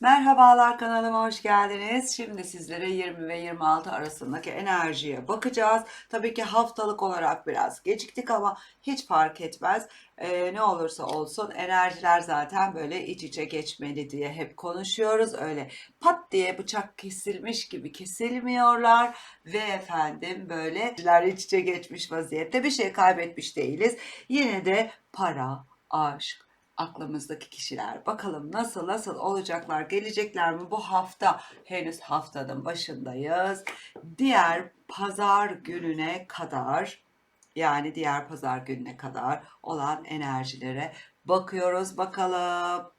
Merhabalar kanalıma hoş geldiniz. Şimdi sizlere 20 ve 26 arasındaki enerjiye bakacağız. Tabii ki haftalık olarak biraz geciktik ama hiç fark etmez. Ee, ne olursa olsun enerjiler zaten böyle iç içe geçmeli diye hep konuşuyoruz. Öyle pat diye bıçak kesilmiş gibi kesilmiyorlar ve efendim böyle iç içe geçmiş vaziyette bir şey kaybetmiş değiliz. Yine de para, aşk, aklımızdaki kişiler. Bakalım nasıl nasıl olacaklar, gelecekler mi? Bu hafta henüz haftanın başındayız. Diğer pazar gününe kadar yani diğer pazar gününe kadar olan enerjilere bakıyoruz bakalım.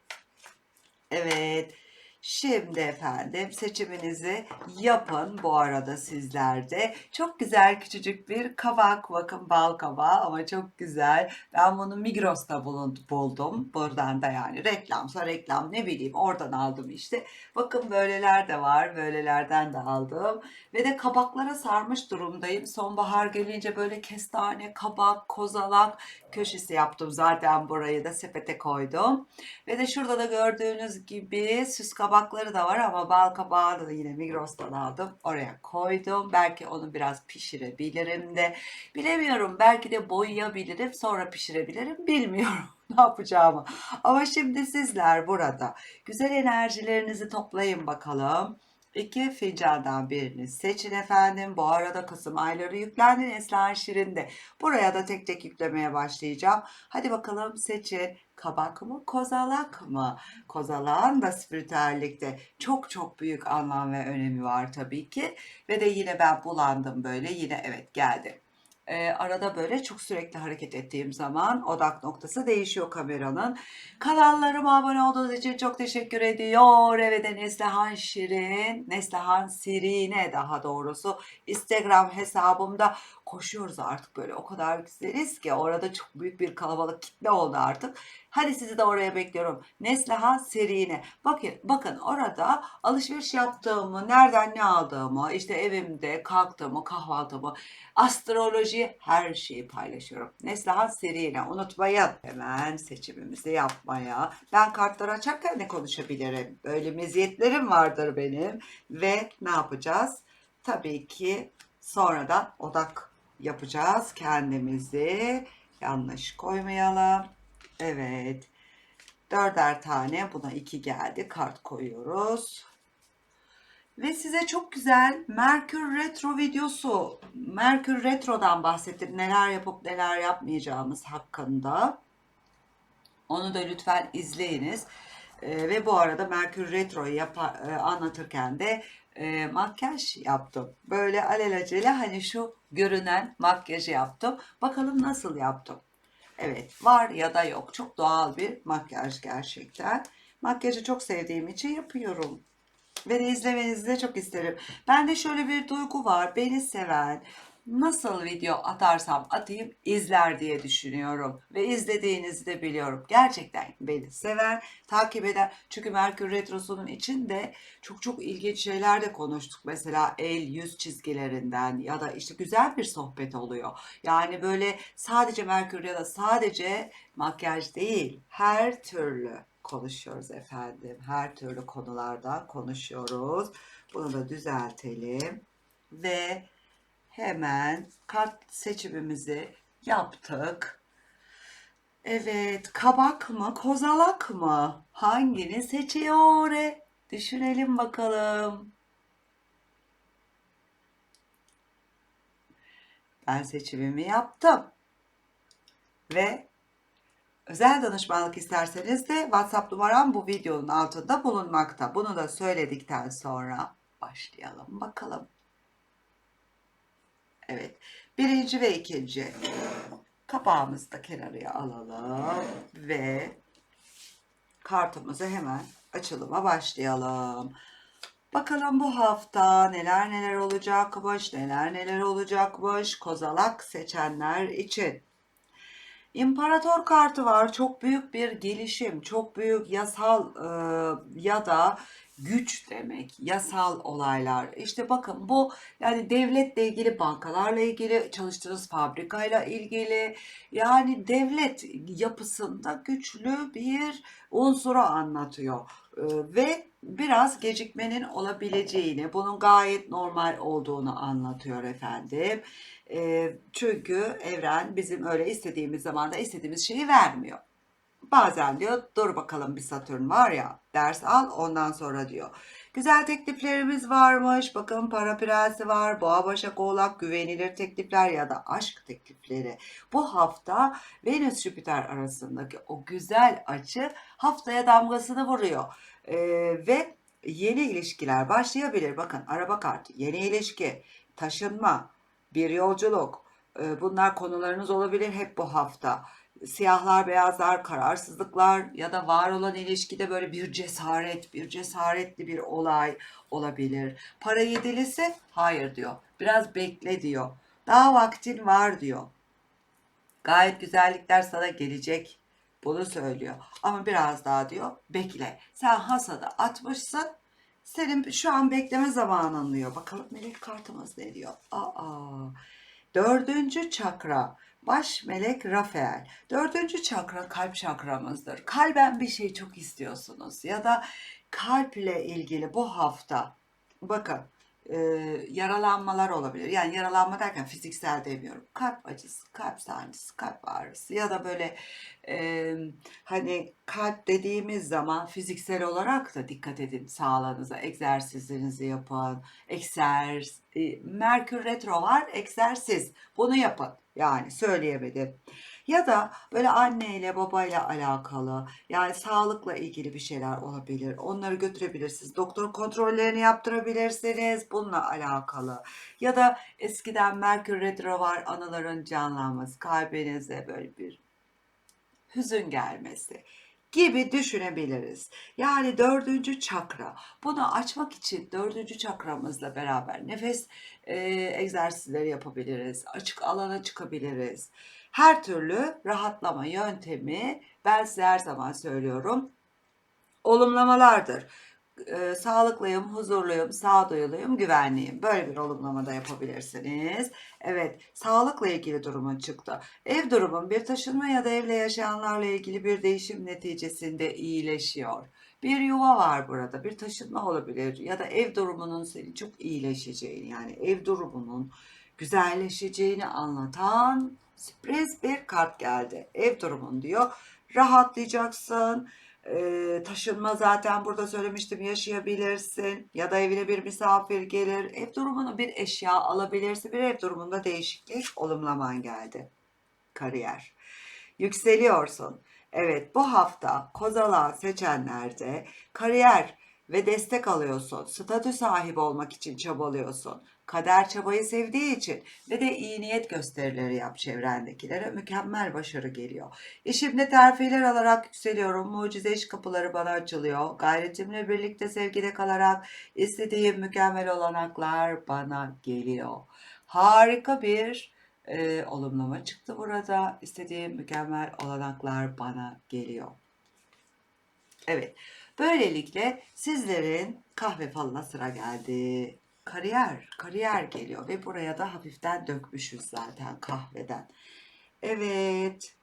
Evet. Şimdi efendim seçiminizi yapın bu arada sizler de. Çok güzel küçücük bir kabak. Bakın bal kabağı ama çok güzel. Ben bunu Migros'ta buldum. Buradan da yani reklamsa reklam ne bileyim oradan aldım işte. Bakın böyleler de var. Böylelerden de aldım. Ve de kabaklara sarmış durumdayım. Sonbahar gelince böyle kestane, kabak, kozalak köşesi yaptım. Zaten burayı da sepete koydum. Ve de şurada da gördüğünüz gibi süs kabakları da var ama bal kabağı da yine Migros'tan aldım. Oraya koydum. Belki onu biraz pişirebilirim de. Bilemiyorum. Belki de boyayabilirim. Sonra pişirebilirim. Bilmiyorum ne yapacağımı. Ama şimdi sizler burada güzel enerjilerinizi toplayın bakalım. İki fincandan birini seçin efendim. Bu arada Kasım ayları yüklendi Neslihan Şirin'de. Buraya da tek tek yüklemeye başlayacağım. Hadi bakalım seçin. Kabak mı, kozalak mı? Kozalağın da spiritüellikte çok çok büyük anlam ve önemi var tabii ki. Ve de yine ben bulandım böyle. Yine evet geldi. Ee, arada böyle çok sürekli hareket ettiğim zaman odak noktası değişiyor kameranın. Kanallarıma abone olduğunuz için çok teşekkür ediyor. Evet Neslihan Şirin, Neslihan Sirine daha doğrusu Instagram hesabımda koşuyoruz artık böyle o kadar güzeliz ki orada çok büyük bir kalabalık kitle oldu artık. Hadi sizi de oraya bekliyorum. Neslihan Serine. Bakın, bakın orada alışveriş yaptığımı, nereden ne aldığımı, işte evimde kalktığımı, kahvaltımı, astroloji her şeyi paylaşıyorum. Neslihan Serine unutmayın. Hemen seçimimizi yapmaya. Ben kartları açarken de konuşabilirim. Böyle meziyetlerim vardır benim. Ve ne yapacağız? Tabii ki sonradan odak yapacağız kendimizi. Yanlış koymayalım. Evet. Dörder tane buna iki geldi. Kart koyuyoruz. Ve size çok güzel Merkür Retro videosu, Merkür Retro'dan bahsettim. Neler yapıp neler yapmayacağımız hakkında. Onu da lütfen izleyiniz. Ee, ve bu arada Merkür Retro'yu e, anlatırken de e, makyaj yaptım. Böyle alelacele hani şu görünen makyajı yaptım. Bakalım nasıl yaptım. Evet var ya da yok. Çok doğal bir makyaj gerçekten. Makyajı çok sevdiğim için yapıyorum. De izlemenizi de çok isterim. Bende şöyle bir duygu var. Beni seven, nasıl video atarsam atayım izler diye düşünüyorum. Ve izlediğinizi de biliyorum. Gerçekten beni seven, takip eden. Çünkü Merkür Retrosu'nun içinde çok çok ilginç şeyler de konuştuk. Mesela el yüz çizgilerinden ya da işte güzel bir sohbet oluyor. Yani böyle sadece Merkür ya da sadece makyaj değil. Her türlü konuşuyoruz efendim. Her türlü konulardan konuşuyoruz. Bunu da düzeltelim. Ve hemen kart seçimimizi yaptık. Evet, kabak mı, kozalak mı? Hangini seçiyor? Düşünelim bakalım. Ben seçimimi yaptım. Ve özel danışmanlık isterseniz de WhatsApp numaram bu videonun altında bulunmakta. Bunu da söyledikten sonra başlayalım bakalım. Evet. Birinci ve ikinci kapağımızı da kenarıya alalım ve kartımızı hemen açılıma başlayalım. Bakalım bu hafta neler neler olacakmış, neler neler olacakmış kozalak seçenler için. İmparator kartı var. Çok büyük bir gelişim, çok büyük yasal e, ya da güç demek, yasal olaylar. İşte bakın bu yani devletle ilgili, bankalarla ilgili, çalıştığınız fabrikayla ilgili yani devlet yapısında güçlü bir unsuru anlatıyor. Ee, ve biraz gecikmenin olabileceğini, bunun gayet normal olduğunu anlatıyor efendim. Ee, çünkü evren bizim öyle istediğimiz zamanda istediğimiz şeyi vermiyor. Bazen diyor dur bakalım bir Satürn var ya ders al ondan sonra diyor. Güzel tekliflerimiz varmış. Bakın para prensi var. Boğa başak oğlak güvenilir teklifler ya da aşk teklifleri. Bu hafta Venüs Jüpiter arasındaki o güzel açı haftaya damgasını vuruyor. Ee, ve yeni ilişkiler başlayabilir. Bakın araba kartı yeni ilişki, taşınma, bir yolculuk. Bunlar konularınız olabilir hep bu hafta siyahlar, beyazlar, kararsızlıklar ya da var olan ilişkide böyle bir cesaret, bir cesaretli bir olay olabilir. Para yedilisi hayır diyor. Biraz bekle diyor. Daha vaktin var diyor. Gayet güzellikler sana gelecek. Bunu söylüyor. Ama biraz daha diyor bekle. Sen hasada atmışsın. Senin şu an bekleme zamanın diyor. Bakalım melek kartımız ne diyor? Aa, dördüncü çakra. Baş melek Rafael. Dördüncü çakra kalp çakramızdır. Kalben bir şey çok istiyorsunuz ya da kalple ilgili bu hafta bakın e, yaralanmalar olabilir. Yani yaralanma derken fiziksel demiyorum. Kalp acısı, kalp sancısı, kalp ağrısı ya da böyle e, hani kalp dediğimiz zaman fiziksel olarak da dikkat edin sağlığınıza. Egzersizlerinizi yapın. Egzersiz, e, Merkür retro var, egzersiz. Bunu yapın. Yani söyleyemedim. Ya da böyle anneyle babayla alakalı yani sağlıkla ilgili bir şeyler olabilir. Onları götürebilirsiniz. Doktor kontrollerini yaptırabilirsiniz. Bununla alakalı. Ya da eskiden Merkür Retro var anıların canlanması. Kalbinize böyle bir hüzün gelmesi gibi düşünebiliriz. Yani dördüncü çakra. Bunu açmak için dördüncü çakramızla beraber nefes e, egzersizleri yapabiliriz. Açık alana çıkabiliriz. Her türlü rahatlama yöntemi ben size her zaman söylüyorum. Olumlamalardır. E, sağlıklıyım, huzurluyum, sağduyuluyum, güvenliyim. Böyle bir olumlama da yapabilirsiniz. Evet, sağlıkla ilgili durumun çıktı. Ev durumun bir taşınma ya da evle yaşayanlarla ilgili bir değişim neticesinde iyileşiyor. Bir yuva var burada, bir taşınma olabilir ya da ev durumunun senin çok iyileşeceğini yani ev durumunun güzelleşeceğini anlatan sürpriz bir kart geldi. Ev durumun diyor. Rahatlayacaksın. Ee, taşınma zaten burada söylemiştim yaşayabilirsin ya da evine bir misafir gelir ev durumunu bir eşya alabilirsin bir ev durumunda değişiklik olumlaman geldi kariyer yükseliyorsun evet bu hafta kozala seçenlerde kariyer ve destek alıyorsun statü sahibi olmak için çabalıyorsun kader çabayı sevdiği için ve de iyi niyet gösterileri yap çevrendekilere mükemmel başarı geliyor. İşimde terfiler alarak yükseliyorum. Mucize iş kapıları bana açılıyor. Gayretimle birlikte sevgide kalarak istediğim mükemmel olanaklar bana geliyor. Harika bir e, olumlama çıktı burada. İstediğim mükemmel olanaklar bana geliyor. Evet. Böylelikle sizlerin kahve falına sıra geldi kariyer, kariyer geliyor ve buraya da hafiften dökmüşüz zaten kahveden. Evet.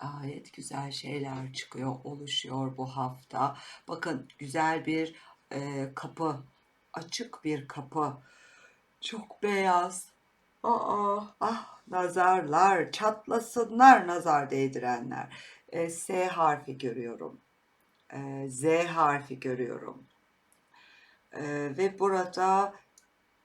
Gayet güzel şeyler çıkıyor, oluşuyor bu hafta. Bakın güzel bir e, kapı, açık bir kapı. Çok beyaz. Aa, ah nazarlar, çatlasınlar nazar değdirenler. E, S harfi görüyorum. E, Z harfi görüyorum. Ve burada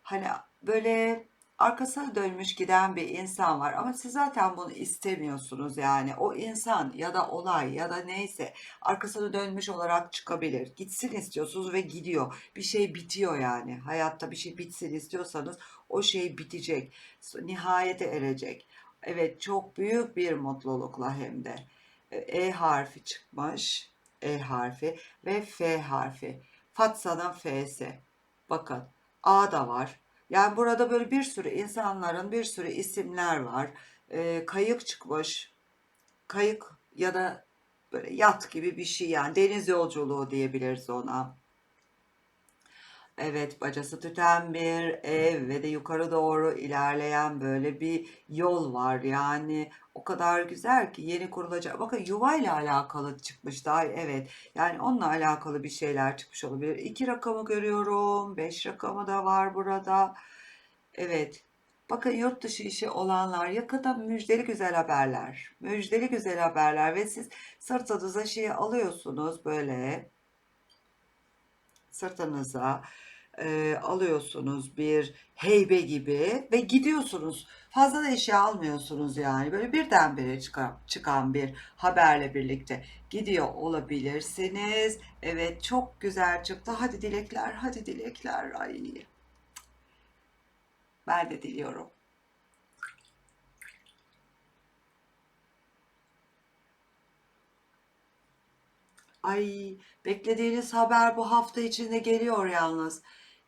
hani böyle arkasına dönmüş giden bir insan var ama siz zaten bunu istemiyorsunuz yani. O insan ya da olay ya da neyse arkasını dönmüş olarak çıkabilir. Gitsin istiyorsunuz ve gidiyor. Bir şey bitiyor yani. Hayatta bir şey bitsin istiyorsanız o şey bitecek. Nihayete erecek. Evet çok büyük bir mutlulukla hem de. E harfi çıkmış E harfi ve F harfi Fatsa'nın F'si. Bakın A da var. Yani burada böyle bir sürü insanların bir sürü isimler var. E, kayık çıkmış. Kayık ya da böyle yat gibi bir şey yani deniz yolculuğu diyebiliriz ona. Evet bacası tüten bir ev ve de yukarı doğru ilerleyen böyle bir yol var. Yani O kadar güzel ki yeni kurulacak. Bakın yuvayla alakalı çıkmış daha evet. Yani onunla alakalı bir şeyler çıkmış olabilir. İki rakamı görüyorum. Beş rakamı da var burada. Evet. Bakın yurt dışı işi olanlar yakında müjdeli güzel haberler. Müjdeli güzel haberler ve siz sırtınıza şeyi alıyorsunuz böyle sırtınıza e, alıyorsunuz bir heybe gibi ve gidiyorsunuz. Fazla da eşya almıyorsunuz yani. Böyle birdenbire çıkan, çıkan bir haberle birlikte gidiyor olabilirsiniz. Evet çok güzel çıktı. Hadi dilekler, hadi dilekler. Ay. Ben de diliyorum. Ay, beklediğiniz haber bu hafta içinde geliyor yalnız.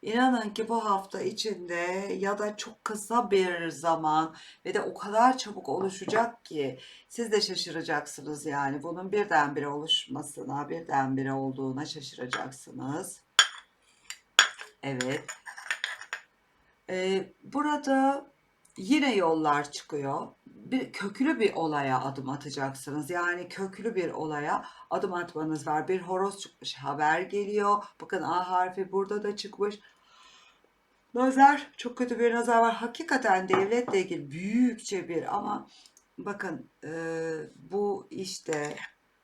İnanın ki bu hafta içinde ya da çok kısa bir zaman ve de o kadar çabuk oluşacak ki siz de şaşıracaksınız yani bunun birdenbire oluşmasına, birdenbire olduğuna şaşıracaksınız. Evet. Ee, burada yine yollar çıkıyor. Bir köklü bir olaya adım atacaksınız. Yani köklü bir olaya adım atmanız var. Bir horoz çıkmış, haber geliyor. Bakın A harfi burada da çıkmış. Nazar, çok kötü bir nazar var. Hakikaten devletle ilgili büyükçe bir ama bakın e, bu işte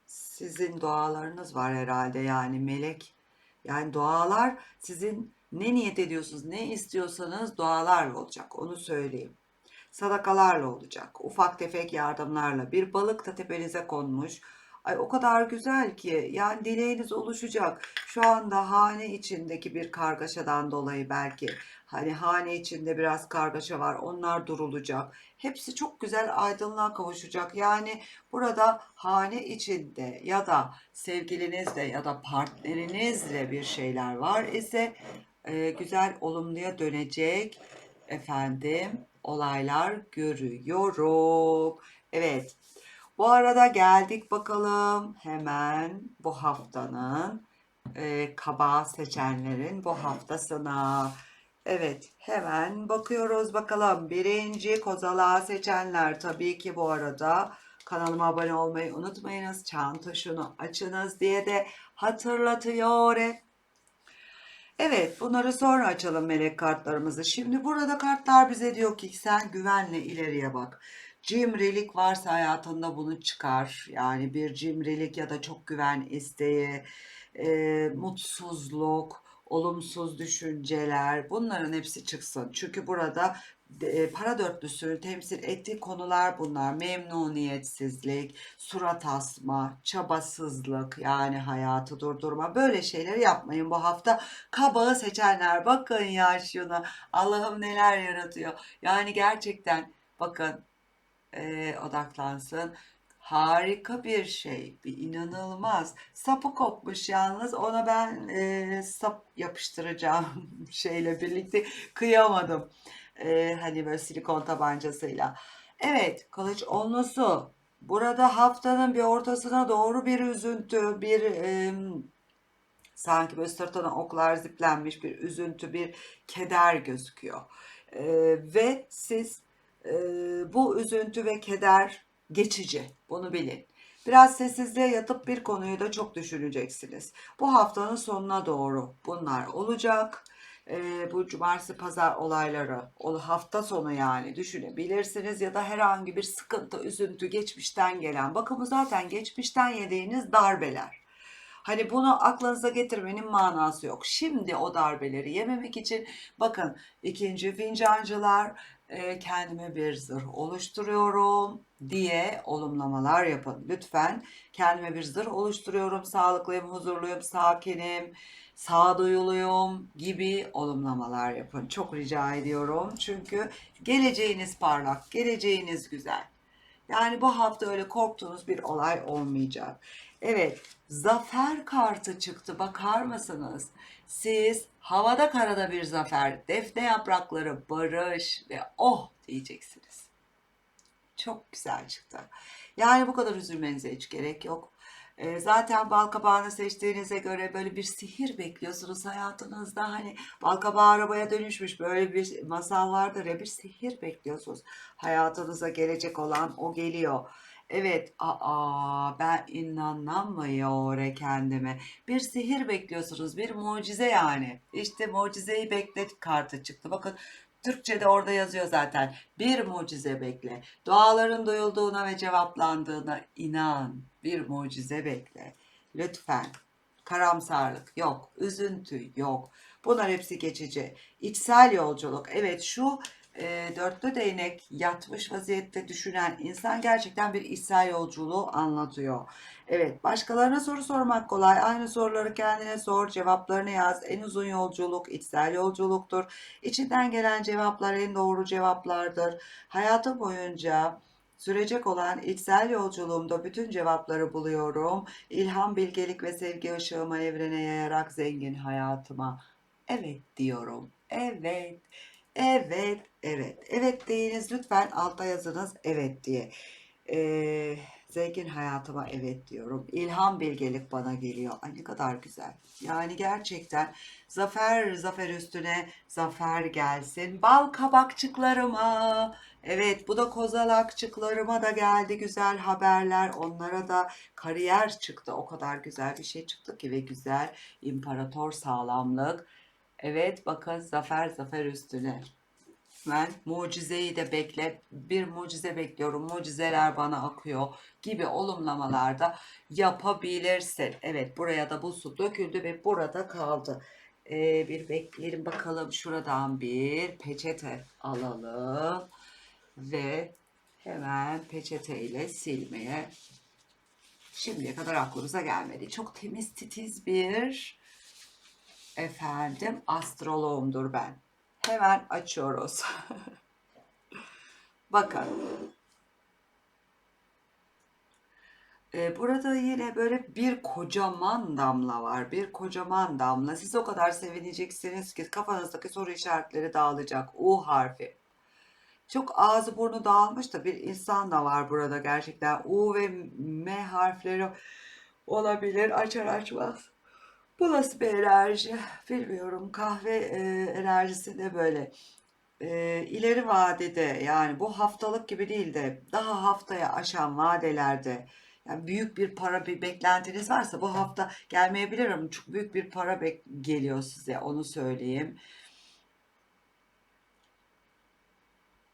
sizin dualarınız var herhalde yani melek. Yani dualar sizin ne niyet ediyorsunuz, ne istiyorsanız dualarla olacak. Onu söyleyeyim. Sadakalarla olacak. Ufak tefek yardımlarla. Bir balık da tepenize konmuş. Ay o kadar güzel ki yani dileğiniz oluşacak. Şu anda hane içindeki bir kargaşadan dolayı belki hani hane içinde biraz kargaşa var. Onlar durulacak. Hepsi çok güzel aydınlığa kavuşacak. Yani burada hane içinde ya da sevgilinizle ya da partnerinizle bir şeyler var ise e, güzel olumluya dönecek efendim olaylar görüyorum. Evet. Bu arada geldik bakalım hemen bu haftanın e, kaba seçenlerin bu haftasına. Evet hemen bakıyoruz bakalım. Birinci kozalağı seçenler tabii ki bu arada kanalıma abone olmayı unutmayınız. Çan tuşunu açınız diye de hatırlatıyor. Evet, bunları sonra açalım melek kartlarımızı. Şimdi burada kartlar bize diyor ki sen güvenle ileriye bak. Cimrilik varsa hayatında bunu çıkar. Yani bir cimrilik ya da çok güven isteği, e, mutsuzluk, olumsuz düşünceler bunların hepsi çıksın. Çünkü burada para dörtlüsünü temsil ettiği konular bunlar. Memnuniyetsizlik, surat asma, çabasızlık yani hayatı durdurma böyle şeyleri yapmayın bu hafta. Kabağı seçenler bakın ya şuna Allah'ım neler yaratıyor. Yani gerçekten bakın e, odaklansın. Harika bir şey, bir inanılmaz. Sapı kopmuş yalnız. Ona ben e, sap yapıştıracağım şeyle birlikte kıyamadım. E, hani böyle silikon tabancasıyla. Evet, kılıç onlusu. Burada haftanın bir ortasına doğru bir üzüntü, bir e, sanki böyle sırtına oklar ziplenmiş bir üzüntü, bir keder gözüküyor. E, ve siz e, bu üzüntü ve keder geçici. Bunu bilin. Biraz sessizliğe yatıp bir konuyu da çok düşüneceksiniz. Bu haftanın sonuna doğru bunlar olacak. Ee, bu cumartesi pazar olayları hafta sonu yani düşünebilirsiniz ya da herhangi bir sıkıntı, üzüntü geçmişten gelen. Bakın bu zaten geçmişten yediğiniz darbeler. Hani bunu aklınıza getirmenin manası yok. Şimdi o darbeleri yememek için bakın ikinci fincancılar e, kendime bir zırh oluşturuyorum diye olumlamalar yapın. Lütfen kendime bir zırh oluşturuyorum. Sağlıklıyım, huzurluyum, sakinim, sağduyuluyum gibi olumlamalar yapın. Çok rica ediyorum. Çünkü geleceğiniz parlak, geleceğiniz güzel. Yani bu hafta öyle korktuğunuz bir olay olmayacak. Evet, zafer kartı çıktı. Bakar mısınız? Siz havada karada bir zafer, defne yaprakları, barış ve oh diyeceksiniz. Çok güzel çıktı. Yani bu kadar üzülmenize hiç gerek yok. E, zaten balkabağını seçtiğinize göre böyle bir sihir bekliyorsunuz hayatınızda. Hani balkabağı arabaya dönüşmüş böyle bir masal vardır ya bir sihir bekliyorsunuz. Hayatınıza gelecek olan o geliyor. Evet, aa ben inanamıyorum kendime. Bir sihir bekliyorsunuz, bir mucize yani. İşte mucizeyi beklet kartı çıktı. Bakın Türkçe'de orada yazıyor zaten. Bir mucize bekle. Duaların duyulduğuna ve cevaplandığına inan. Bir mucize bekle. Lütfen. Karamsarlık yok, üzüntü yok. Bunlar hepsi geçici. İçsel yolculuk. Evet şu e, dörtlü değnek yatmış vaziyette düşünen insan gerçekten bir içsel yolculuğu anlatıyor. Evet, başkalarına soru sormak kolay. Aynı soruları kendine sor, cevaplarını yaz. En uzun yolculuk içsel yolculuktur. İçinden gelen cevaplar en doğru cevaplardır. Hayatım boyunca sürecek olan içsel yolculuğumda bütün cevapları buluyorum. İlham, bilgelik ve sevgi ışığımı evrene yayarak zengin hayatıma. Evet diyorum. Evet. Evet, evet. Evet deyiniz lütfen alta yazınız evet diye. Ee, zengin hayatıma evet diyorum. İlham bilgelik bana geliyor. Ay ne kadar güzel. Yani gerçekten zafer zafer üstüne zafer gelsin. Bal kabakçıklarıma. Evet bu da kozalakçıklarıma da geldi güzel haberler. Onlara da kariyer çıktı. O kadar güzel bir şey çıktı ki ve güzel imparator sağlamlık. Evet bakın zafer zafer üstüne. Ben mucizeyi de bekle, bir mucize bekliyorum, mucizeler bana akıyor gibi olumlamalarda yapabilirsin. Evet buraya da bu su döküldü ve burada kaldı. Ee, bir bekleyelim bakalım şuradan bir peçete alalım ve hemen peçeteyle silmeye şimdiye kadar aklımıza gelmedi. Çok temiz titiz bir Efendim astroloğumdur ben. Hemen açıyoruz. Bakın. Ee, burada yine böyle bir kocaman damla var. Bir kocaman damla. Siz o kadar sevineceksiniz ki kafanızdaki soru işaretleri dağılacak. U harfi. Çok ağzı burnu dağılmış da bir insan da var burada gerçekten. U ve M harfleri olabilir. Açar açmaz. Bu nasıl bir enerji? Bilmiyorum. Kahve e, enerjisi de böyle. E, ileri vadede yani bu haftalık gibi değil de daha haftaya aşan vadelerde yani büyük bir para bir beklentiniz varsa bu hafta gelmeyebilir ama çok büyük bir para geliyor size onu söyleyeyim.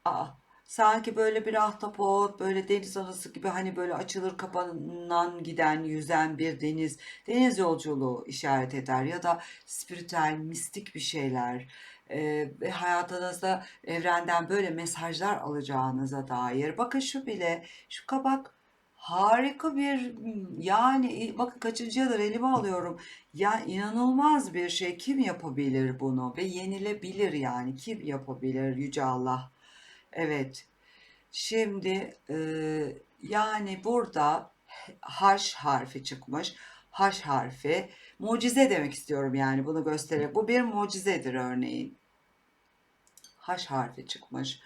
Aa, sanki böyle bir ahtapot, böyle deniz anası gibi hani böyle açılır kapanan giden, yüzen bir deniz, deniz yolculuğu işaret eder ya da spiritüel, mistik bir şeyler ve hayatınızda evrenden böyle mesajlar alacağınıza dair. Bakın şu bile, şu kabak harika bir yani bakın kaçıncı yıldır elime alıyorum. Ya inanılmaz bir şey. Kim yapabilir bunu? Ve yenilebilir yani. Kim yapabilir? Yüce Allah. Evet. Şimdi e, yani burada H harfi çıkmış. H harfi mucize demek istiyorum yani bunu göstererek. Bu bir mucizedir örneğin. H harfi çıkmış.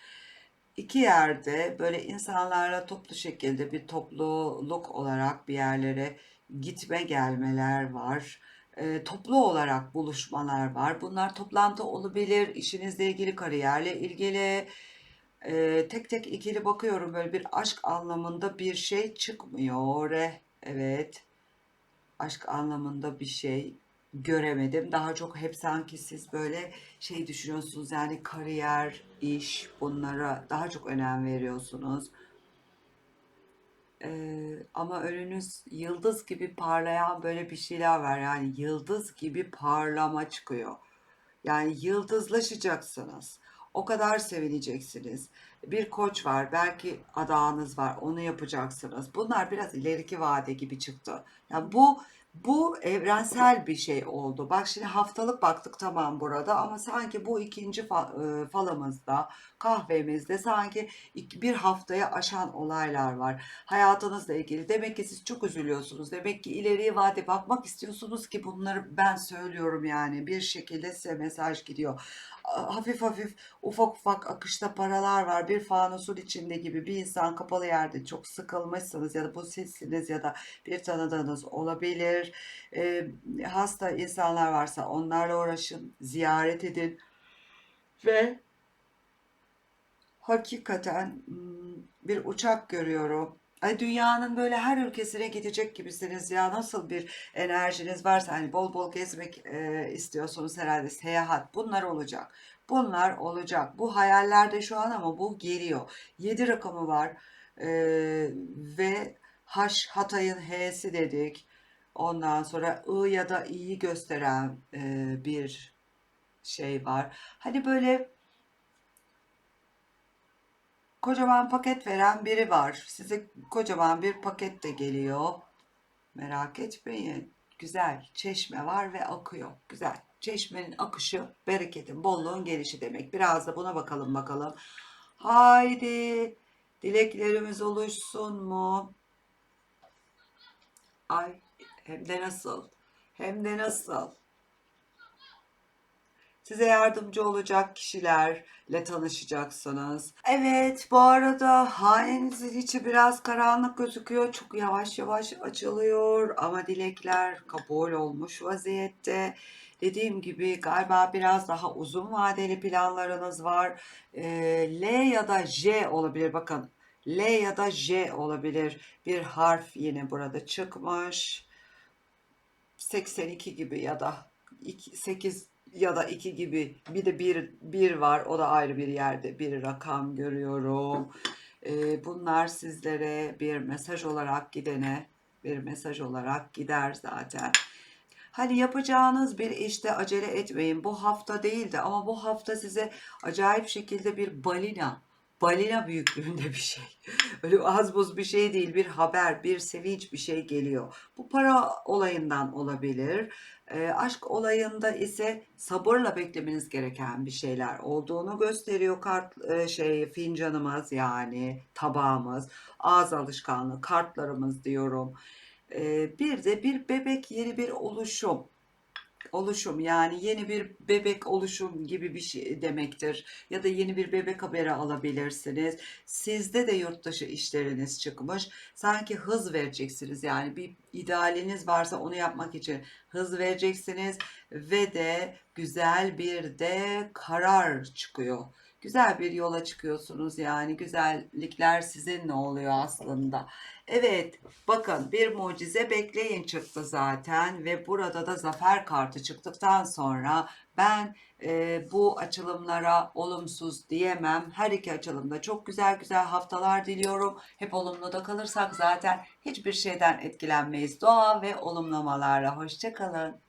İki yerde böyle insanlarla toplu şekilde bir topluluk olarak bir yerlere gitme gelmeler var. E, toplu olarak buluşmalar var. Bunlar toplantı olabilir, işinizle ilgili, kariyerle ilgili, ee, tek tek ikili bakıyorum böyle bir aşk anlamında bir şey çıkmıyor. Evet. Aşk anlamında bir şey göremedim. Daha çok hep sanki siz böyle şey düşünüyorsunuz yani kariyer, iş bunlara daha çok önem veriyorsunuz. Ee, ama önünüz yıldız gibi parlayan böyle bir şeyler var. Yani yıldız gibi parlama çıkıyor. Yani yıldızlaşacaksınız. O kadar sevineceksiniz. Bir koç var, belki adağınız var, onu yapacaksınız. Bunlar biraz ileriki vade gibi çıktı. Yani bu Bu evrensel bir şey oldu. Bak şimdi haftalık baktık tamam burada ama sanki bu ikinci e, falımızda, kahvemizde sanki bir haftaya aşan olaylar var. Hayatınızla ilgili. Demek ki siz çok üzülüyorsunuz. Demek ki ileriye vade bakmak istiyorsunuz ki bunları ben söylüyorum yani. Bir şekilde size mesaj gidiyor. Hafif hafif ufak ufak akışta paralar var. Bir fanusun içinde gibi bir insan kapalı yerde çok sıkılmışsınız ya da bu sizsiniz ya da bir tanıdığınız olabilir. Ee, hasta insanlar varsa onlarla uğraşın, ziyaret edin ve hakikaten bir uçak görüyorum. Ay dünyanın böyle her ülkesine gidecek gibisiniz ya nasıl bir enerjiniz varsa hani bol bol gezmek e, istiyorsunuz herhalde seyahat bunlar olacak. Bunlar olacak. Bu hayallerde şu an ama bu geliyor. 7 rakamı var E, ve Haş Hatay'ın H'si dedik. Ondan sonra I ya da İ'yi gösteren e, bir şey var. Hani böyle kocaman paket veren biri var. Size kocaman bir paket de geliyor. Merak etmeyin. Güzel. Çeşme var ve akıyor. Güzel. Çeşmenin akışı bereketin, bolluğun gelişi demek. Biraz da buna bakalım bakalım. Haydi. Dileklerimiz oluşsun mu? Ay hem de nasıl? Hem de nasıl? Size yardımcı olacak kişilerle tanışacaksınız. Evet, bu arada hanenizin içi biraz karanlık gözüküyor. Çok yavaş yavaş açılıyor ama dilekler kabul olmuş vaziyette. Dediğim gibi galiba biraz daha uzun vadeli planlarınız var. Ee, L ya da J olabilir. Bakın L ya da J olabilir. Bir harf yine burada çıkmış. 82 gibi ya da 8 ya da 2 gibi bir de bir, bir var o da ayrı bir yerde bir rakam görüyorum. Ee, bunlar sizlere bir mesaj olarak gidene bir mesaj olarak gider zaten. Hani yapacağınız bir işte acele etmeyin. Bu hafta değildi ama bu hafta size acayip şekilde bir balina, balina büyüklüğünde bir şey. Öyle az buz bir şey değil, bir haber, bir sevinç bir şey geliyor. Bu para olayından olabilir. Ee, aşk olayında ise sabırla beklemeniz gereken bir şeyler olduğunu gösteriyor kart e, şey fincanımız yani tabağımız, ağız alışkanlığı, kartlarımız diyorum. Ee, bir de bir bebek yeni bir oluşum. Oluşum yani yeni bir bebek oluşum gibi bir şey demektir. Ya da yeni bir bebek haberi alabilirsiniz. Sizde de yurt dışı işleriniz çıkmış. Sanki hız vereceksiniz yani bir idealiniz varsa onu yapmak için hız vereceksiniz ve de güzel bir de karar çıkıyor. Güzel bir yola çıkıyorsunuz yani güzellikler sizinle oluyor aslında. Evet, bakın bir mucize bekleyin çıktı zaten ve burada da zafer kartı çıktıktan sonra ben e, bu açılımlara olumsuz diyemem. Her iki açılımda çok güzel güzel haftalar diliyorum. Hep olumlu da kalırsak zaten hiçbir şeyden etkilenmeyiz. Doğa ve olumlamalarla hoşça kalın.